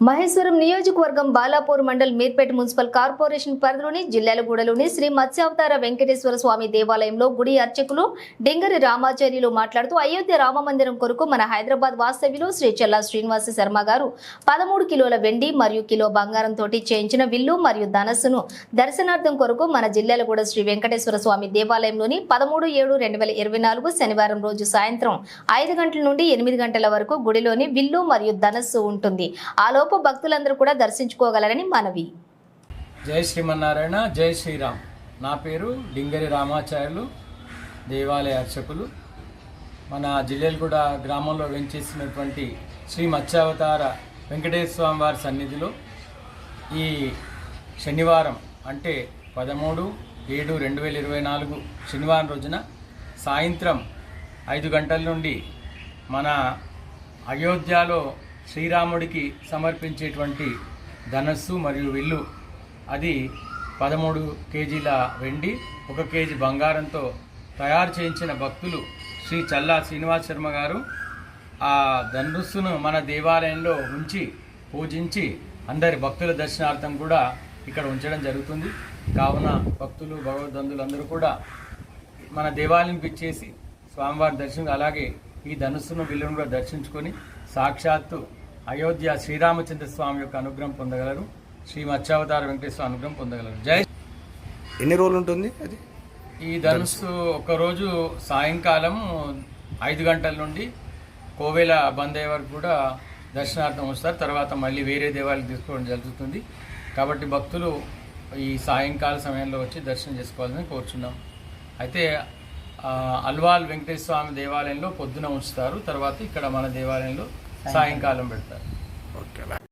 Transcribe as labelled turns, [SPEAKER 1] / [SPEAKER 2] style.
[SPEAKER 1] మహేశ్వరం నియోజకవర్గం Balapur mandal Meerpet municipal corporation పరిధిలోని జిల్లాలగూడలోని శ్రీ మత్స్యావతార వెంకటేశ్వర స్వామి దేవాలయంలో గుడి అర్చకులు డింగరి రామాచార్యులు మాట్లాడుతూ అయోధ్య రామ మందిరం కొరకు మన హైదరాబాద్ వాస్తవ్యులు శ్రీ చెల్లా శ్రీనివాస శర్మ గారు పదమూడు కిలోల వెండి మరియు కిలో బంగారం తోటి చేయించిన విల్లు మరియు ధనస్సును దర్శనార్థం కొరకు మన జిల్లాలగూడ శ్రీ వెంకటేశ్వర స్వామి దేవాలయంలోని పదమూడు ఏడు రెండు వేల ఇరవై నాలుగు శనివారం రోజు సాయంత్రం ఐదు గంటల నుండి ఎనిమిది గంటల వరకు గుడిలోని విల్లు మరియు ధనస్సు ఉంటుంది. ఆలోపు భక్తులందరూ కూడా దర్శించుకోగలరని మనవి.
[SPEAKER 2] జై శ్రీమన్నారాయణ జై శ్రీరామ్. నా పేరు లింగరి రామాచార్యులు దేవాలయ అర్చకులు. మన జిల్లెలగూడ గ్రామంలో వెంచేసినటువంటి శ్రీ మత్స్యావతార వెంకటేశ్వర స్వామి వారి సన్నిధిలో ఈ శనివారం అంటే పదమూడు ఏడు రెండు వేల ఇరవై నాలుగు శనివారం రోజున సాయంత్రం ఐదు గంటల నుండి మన అయోధ్యలో శ్రీరాముడికి సమర్పించేటువంటి ధనస్సు మరియు విల్లు అది పదమూడు కేజీల వెండి ఒక కేజీ బంగారంతో తయారు చేయించిన భక్తులు శ్రీ చల్లా శ్రీనివాస్ శర్మ గారు ఆ ధనుస్సును మన దేవాలయంలో ఉంచి పూజించి అందరి భక్తుల దర్శనార్థం కూడా ఇక్కడ ఉంచడం జరుగుతుంది. కావున భక్తులు భగవద్బంధులు అందరూ కూడా మన దేవాలయం పిచ్చేసి స్వామివారి దర్శనం అలాగే ఈ ధనుస్సును విల్లును కూడా దర్శించుకొని సాక్షాత్తు అయోధ్య శ్రీరామచంద్ర స్వామి యొక్క అనుగ్రహం పొందగలరు. శ్రీ మత్స్యావతార వెంకటేశ్వర అనుగ్రహం పొందగలరు. జై
[SPEAKER 3] ఎన్ని రోజులు ఉంటుంది అది?
[SPEAKER 2] ఈ ధనుస్సు ఒకరోజు సాయంకాలం ఐదు గంటల నుండి కోవెల బంద్ అయ్యే వరకు కూడా దర్శనార్థం వస్తారు. తర్వాత మళ్ళీ వేరే దేవాలయం తీసుకోవడం జరుగుతుంది. కాబట్టి భక్తులు ఈ సాయంకాల సమయంలో వచ్చి దర్శనం చేసుకోవాలని కోరుచున్నాం. అయితే అల్వాల్ వెంకటేశ్వర స్వామి దేవాలయంలో పొద్దున ఉంచుతారు. తర్వాత ఇక్కడ మన దేవాలయంలో సాయంకాలం పెడతారు.
[SPEAKER 3] ఓకే